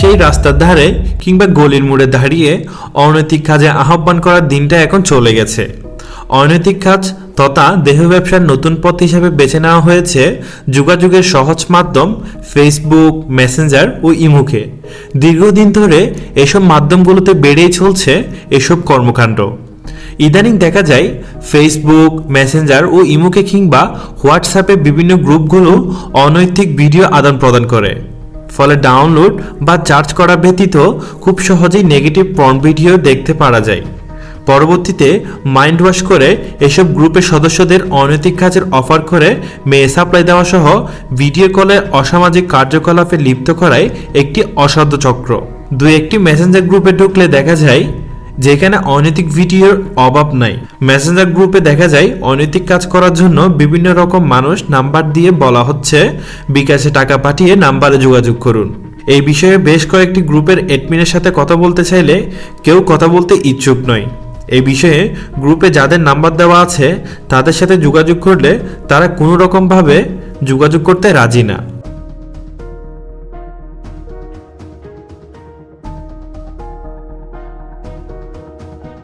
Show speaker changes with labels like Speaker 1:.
Speaker 1: সেই রাস্তার ধারে কিংবা গলির মোড়ে দাঁড়িয়ে অনৈতিক কাজে আহ্বান করার দিনটা এখন চলে গেছে। অনৈতিক কাজ তথা দেহ ব্যবসার নতুন পথ হিসেবে বেছে নেওয়া হয়েছে যোগাযোগের সহজ মাধ্যম ফেসবুক মেসেঞ্জার ও ইমুকে। দীর্ঘদিন ধরে এসব মাধ্যমগুলোতে বেড়েই চলছে এসব কর্মকাণ্ড। ইদানিং দেখা যায় ফেসবুক মেসেঞ্জার ও ইমুকে কিংবা হোয়াটসঅ্যাপে বিভিন্ন গ্রুপগুলো অনৈতিক ভিডিও আদান প্রদান করে। ফলে ডাউনলোড বা চার্জ করা ব্যতীত খুব সহজেই নেগেটিভ পর্ন ভিডিও দেখতে পারা যায়। পরবর্তীতে মাইন্ড ওয়াশ করে এসব গ্রুপের সদস্যদের অনৈতিক কাজের অফার করে মেয়ে সাপ্লাই দেওয়া সহ ভিডিও কলে অসামাজিক কার্যকলাপে লিপ্ত করায় একটি অসাধ্য চক্র। দু একটি মেসেঞ্জার গ্রুপে ঢুকলে দেখা যায় যেখানে অনৈতিক ভিডিওর অভাব নাই। মেসেঞ্জার গ্রুপে দেখা যায়, অনৈতিক কাজ করার জন্য বিভিন্ন রকম মানুষ নাম্বার দিয়ে বলা হচ্ছে, বিকাশে টাকা পাঠিয়ে নাম্বারে যোগাযোগ করুন। এই বিষয়ে বেশ কয়েকটি গ্রুপের অ্যাডমিনের সাথে কথা বলতে চাইলে কেউ কথা বলতে ইচ্ছুক নয়। এই বিষয়ে গ্রুপে যাদের নাম্বার দেওয়া আছে, তাদের সাথে যোগাযোগ করলে তারা কোনো রকমভাবে যোগাযোগ করতে রাজি না।